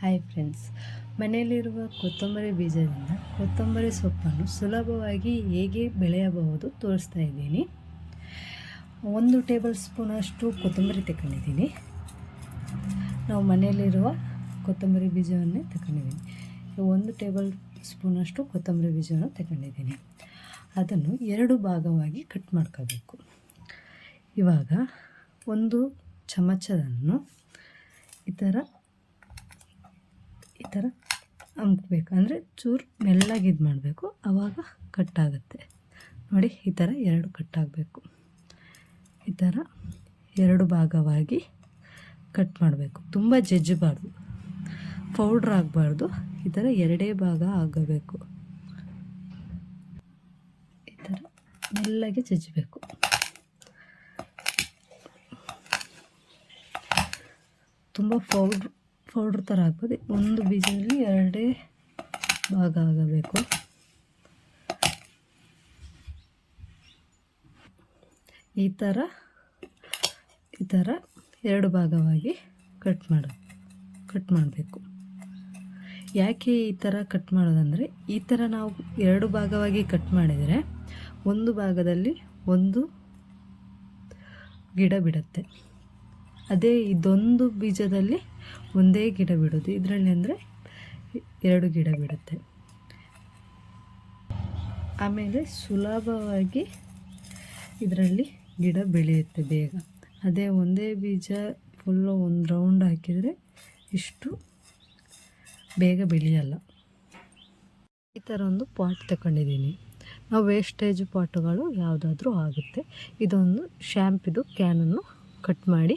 Hi friends ಮನೆಯಲ್ಲಿರುವ ಕೊತ್ತಂಬರಿ ಬೀಜದಿಂದ ಕೊತ್ತಂಬರಿ ಸೊಪ್ಪನ್ನು ಸುಲಭವಾಗಿ ಹೇಗೆ ಬೆಳೆಯಬಹುದು ತೋರಿಸ್ತಾ ಇದ್ದೀನಿ. ಒಂದು ಟೇಬಲ್ ಸ್ಪೂನಷ್ಟು ಕೊತ್ತಂಬರಿ ತಗೊಂಡಿದ್ದೀನಿ ನಾವು ಮನೆಯಲ್ಲಿರುವ ಕೊತ್ತಂಬರಿ ಬೀಜವನ್ನೇ ತಗೊಂಡಿದ್ದೀನಿ ಒಂದು ಟೇಬಲ್ ಸ್ಪೂನಷ್ಟು ಕೊತ್ತಂಬರಿ ಬೀಜವನ್ನು ತಗೊಂಡಿದ್ದೀನಿ ಅದನ್ನು ಎರಡು ಭಾಗವಾಗಿ ಕಟ್ ಮಾಡ್ಕೋಬೇಕು. ಇವಾಗ ಒಂದು ಚಮಚದನ್ನು ಈ ಥರ ಥರ ಅಮ್ಕಬೇಕು ಅಂದರೆ ಚೂರು ಮೆಲ್ಲಗೆ ಇದು ಮಾಡಬೇಕು. ಆವಾಗ ಕಟ್ಟಾಗುತ್ತೆ ನೋಡಿ, ಈ ಥರ ಎರಡು ಕಟ್ಟಾಗಬೇಕು ಈ ಥರ ಎರಡು ಭಾಗವಾಗಿ ಕಟ್ ಮಾಡಬೇಕು. ತುಂಬ ಜಜ್ಜಬಾರ್ದು ಪೌಡ್ರ್ ಆಗಬಾರ್ದು. ಈ ಥರ ಎರಡೇ ಭಾಗ ಆಗಬೇಕು. ಈ ಥರ ಮೆಲ್ಲಗೆ ಜಜ್ಜಬೇಕು ತುಂಬ ಪೌಡ್ರ್ ಪೌಡ್ರ್ ಥರ ಹಾಕ್ಬೋದು. ಒಂದು ಬೀಜದಲ್ಲಿ ಎರಡೇ ಭಾಗ ಆಗಬೇಕು. ಈ ಥರ ಈ ಥರ ಎರಡು ಭಾಗವಾಗಿ ಕಟ್ ಮಾಡ, ಕಟ್ ಮಾಡಬೇಕು. ಯಾಕೆ ಈ ಥರ ಕಟ್ ಮಾಡೋದಂದರೆ, ಈ ಥರ ನಾವು ಎರಡು ಭಾಗವಾಗಿ ಕಟ್ ಮಾಡಿದರೆ ಒಂದು ಭಾಗದಲ್ಲಿ ಒಂದು ಗಿಡ ಬಿಡುತ್ತೆ. ಅದೇ ಇದೊಂದು ಬೀಜದಲ್ಲಿ ಒಂದೇ ಗಿಡ ಬಿಡೋದು. ಇದರಲ್ಲಿ ಅಂದರೆ ಎರಡು ಗಿಡ ಬಿಡುತ್ತೆ. ಆಮೇಲೆ ಸುಲಭವಾಗಿ ಇದರಲ್ಲಿ ಗಿಡ ಬೆಳೆಯುತ್ತೆ ಬೇಗ. ಅದೇ ಒಂದೇ ಬೀಜ ಫುಲ್ಲು ಒಂದು ರೌಂಡ್ ಹಾಕಿದರೆ ಇಷ್ಟು ಬೇಗ ಬೆಳೆಯಲ್ಲ. ಈ ಥರ ಒಂದು ಪಾಟ್ ತಗೊಂಡಿದ್ದೀನಿ ನಾವು ವೇಸ್ಟೇಜ್ ಪಾಟುಗಳು ಯಾವುದಾದ್ರೂ ಆಗುತ್ತೆ. ಇದೊಂದು ಶ್ಯಾಂಪಿದು ಕ್ಯಾನನ್ನು ಕಟ್ ಮಾಡಿ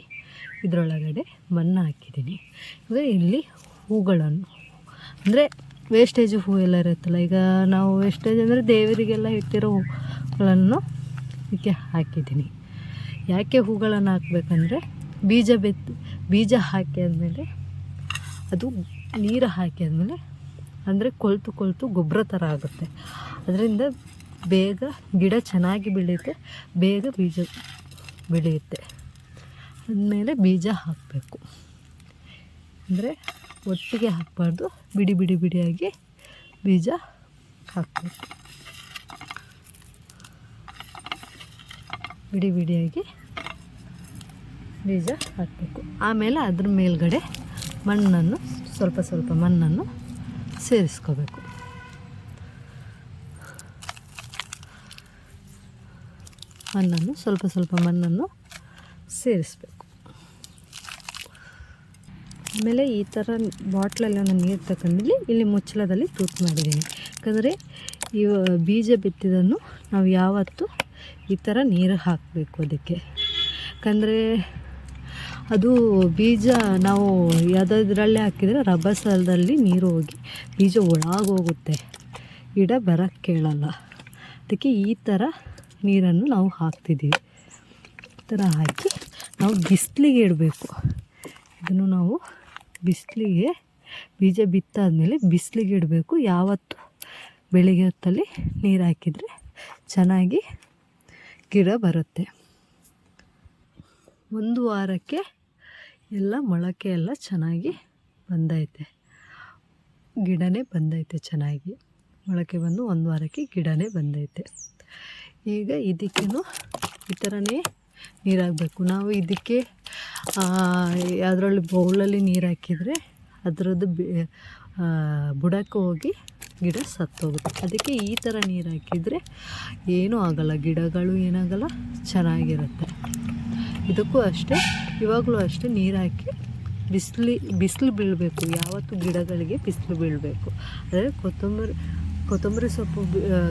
ಇದರೊಳಗಡೆ ಮಣ್ಣು ಹಾಕಿದ್ದೀನಿ. ಅಂದರೆ ಇಲ್ಲಿ ಹೂಗಳನ್ನು, ಅಂದರೆ ವೇಸ್ಟೇಜ್ ಹೂ ಎಲ್ಲ ಇರುತ್ತಲ್ಲ, ಈಗ ನಾವು ವೇಸ್ಟೇಜ್ ಅಂದರೆ ದೇವರಿಗೆಲ್ಲ ಇಟ್ಟಿರೋ ಹೂಗಳನ್ನು ಇದಕ್ಕೆ ಹಾಕಿದ್ದೀನಿ. ಯಾಕೆ ಹೂಗಳನ್ನು ಹಾಕಬೇಕಂದ್ರೆ ಬೀಜ ಬಿತ್ತು ಬೀಜ ಹಾಕಿ ಆದಮೇಲೆ ಅದು ನೀರು ಹಾಕಿ ಆದಮೇಲೆ ಅಂದರೆ ಕೊಳ್ತು ಕೊಳ್ತು ಗೊಬ್ಬರ ಥರ ಆಗುತ್ತೆ. ಅದರಿಂದ ಬೇಗ ಗಿಡ ಚೆನ್ನಾಗಿ ಬೆಳೆಯುತ್ತೆ, ಬೇಗ ಬೀಜ ಬೆಳೆಯುತ್ತೆ. ಆದಮೇಲೆ ಬೀಜ ಹಾಕಬೇಕು. ಅಂದರೆ ಒಟ್ಟಿಗೆ ಹಾಕಬಾರ್ದು, ಬಿಡಿ ಬಿಡಿ ಬಿಡಿಯಾಗಿ ಬೀಜ ಹಾಕಬೇಕು. ಬಿಡಿ ಬಿಡಿಯಾಗಿ ಬೀಜ ಹಾಕಬೇಕು. ಆಮೇಲೆ ಅದ್ರ ಮೇಲ್ಗಡೆ ಮಣ್ಣನ್ನು, ಸ್ವಲ್ಪ ಸ್ವಲ್ಪ ಮಣ್ಣನ್ನು ಸೇರಿಸ್ಕೋಬೇಕು. ಮಣ್ಣನ್ನು, ಸ್ವಲ್ಪ ಸ್ವಲ್ಪ ಮಣ್ಣನ್ನು ಸೇರಿಸ್ಬೇಕು. ಆಮೇಲೆ ಈ ಥರ ಬಾಟ್ಲಲ್ಲಿ ಒಂದು ನೀರು ತಗೊಂಡಿಲ್ಲಿ ಇಲ್ಲಿ ಮುಚ್ಚಳದಲ್ಲಿ ತೂತು ಮಾಡಿದ್ದೀನಿ. ಯಾಕಂದರೆ ಇವ ಬೀಜ ಬಿತ್ತಿದನ್ನು ನಾವು ಯಾವತ್ತೂ ಈ ಥರ ನೀರು ಹಾಕಬೇಕು ಅದಕ್ಕೆ. ಯಾಕಂದರೆ ಅದು ಬೀಜ ನಾವು ಯಾವುದಾದ್ರಲ್ಲೇ ಹಾಕಿದರೆ ರಭಸದಲ್ಲಿ ನೀರು ಹೋಗಿ ಬೀಜ ಒಳಗೋಗುತ್ತೆ. ಗಿಡ ಬರೋಕ್ಕೆ ಕೇಳಲ್ಲ. ಅದಕ್ಕೆ ಈ ಥರ ನೀರನ್ನು ನಾವು ಹಾಕ್ತಿದ್ದೀವಿ. ಈ ಥರ ಹಾಕಿ ನಾವು ಬಿಸಿಲಿಗೆ ಇಡಬೇಕು. ಇದನ್ನು ನಾವು ಬಿಸಿಲಿಗೆ ಬೀಜ ಬಿತ್ತಾದಮೇಲೆ ಬಿಸಿಲಿಗೆ ಇಡಬೇಕು. ಯಾವತ್ತು? ಬೆಳಿಗ್ಗೆ ಹೊತ್ತಲ್ಲಿ ನೀರು ಹಾಕಿದರೆ ಚೆನ್ನಾಗಿ ಗಿಡ ಬರುತ್ತೆ. ಒಂದು ವಾರಕ್ಕೆ ಎಲ್ಲ ಮೊಳಕೆ ಎಲ್ಲ ಚೆನ್ನಾಗಿ ಬಂದೈತೆ. ಗಿಡನೇ ಬಂದೈತೆ ಚೆನ್ನಾಗಿ. ಮೊಳಕೆ ಬಂದು ಒಂದು ವಾರಕ್ಕೆ ಗಿಡನೇ ಬಂದೈತೆ. ಈಗ ಇದಕ್ಕೇನು ಈ ಥರನೇ ನೀರಾಗಬೇಕು. ನಾವು ಇದಕ್ಕೆ ಅದರಲ್ಲಿ ಬೌಲಲ್ಲಿ ನೀರು ಹಾಕಿದರೆ ಅದರದ್ದು ಬುಡಕ್ಕೆ ಹೋಗಿ ಗಿಡ ಸತ್ತೋಗುತ್ತೆ. ಅದಕ್ಕೆ ಈ ಥರ ನೀರು ಹಾಕಿದರೆ ಏನೂ ಆಗೋಲ್ಲ. ಗಿಡಗಳು ಏನಾಗಲ್ಲ, ಚೆನ್ನಾಗಿರುತ್ತೆ. ಇದಕ್ಕೂ ಅಷ್ಟೇ, ಇವಾಗಲೂ ಅಷ್ಟೇ ನೀರು ಹಾಕಿ ಬಿಸಿಲು ಬಿಸಿಲು ಬೀಳಬೇಕು. ಯಾವತ್ತು ಗಿಡಗಳಿಗೆ ಬಿಸಿಲು ಬೀಳಬೇಕು. ಅಂದರೆ ಕೊತ್ತಂಬರಿ ಕೊತ್ತಂಬರಿ ಸೊಪ್ಪು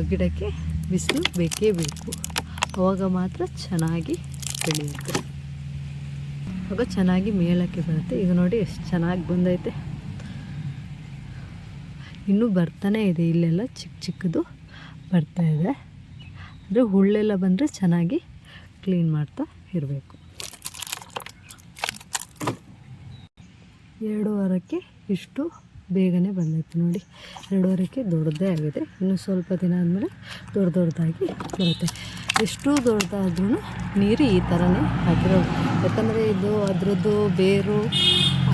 ಗಿಡಕ್ಕೆ ಬಿಸಿಲು ಬೇಕೇ ಬೇಕು. ಅವಾಗ ಮಾತ್ರ ಚೆನ್ನಾಗಿ ಬೆಳೆಯುತ್ತೆ ಅದು ಚೆನ್ನಾಗಿ ಮೇಲಕ್ಕೆ ಬರುತ್ತೆ. ಈಗ ನೋಡಿ ಎಷ್ಟು ಚೆನ್ನಾಗಿ ಬಂದೈತೆ. ಇನ್ನೂ ಬರ್ತಾನೆ ಇದೆ. ಇಲ್ಲೆಲ್ಲ ಚಿಕ್ಕ ಚಿಕ್ಕದು ಬರ್ತಾ ಇದೆ. ಅಂದರೆ ಹುಳ್ಳೆಲ್ಲ ಬಂದರೆ ಚೆನ್ನಾಗಿ ಕ್ಲೀನ್ ಮಾಡ್ತಾ ಇರಬೇಕು. ಎರಡು ವಾರಕ್ಕೆ ಇಷ್ಟು ಬೇಗನೆ ಬಂದಿತ್ತು ನೋಡಿ. ಎರಡೂವರೆಗೆ ದೊಡ್ಡದೇ ಆಗಿದೆ. ಇನ್ನು ಸ್ವಲ್ಪ ದಿನ ಆದಮೇಲೆ ದೊಡ್ಡ ದೊಡ್ಡದಾಗಿ ಬರುತ್ತೆ. ಎಷ್ಟು ದೊಡ್ಡದಾದ್ರೂ ನೀರು ಈ ಥರನೇ ಹಾಕಿರೋದು. ಯಾಕಂದರೆ ಇದು ಅದರದ್ದು ಬೇರು,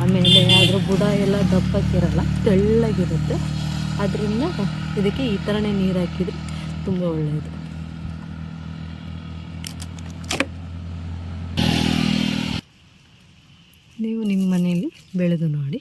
ಆಮೇಲೆ ಅದರ ಬುಡ ಎಲ್ಲ ದಪ್ಪಕ್ಕಿರಲ್ಲ, ತೆಳ್ಳಗಿರುತ್ತೆ. ಅದರಿಂದ ಇದಕ್ಕೆ ಈ ಥರನೇ ನೀರು ಹಾಕಿದರೆ ತುಂಬ ಒಳ್ಳೆಯದು. ನೀವು ನಿಮ್ಮ ಮನೆಯಲ್ಲಿ ಬೆಳೆದು ನೋಡಿ.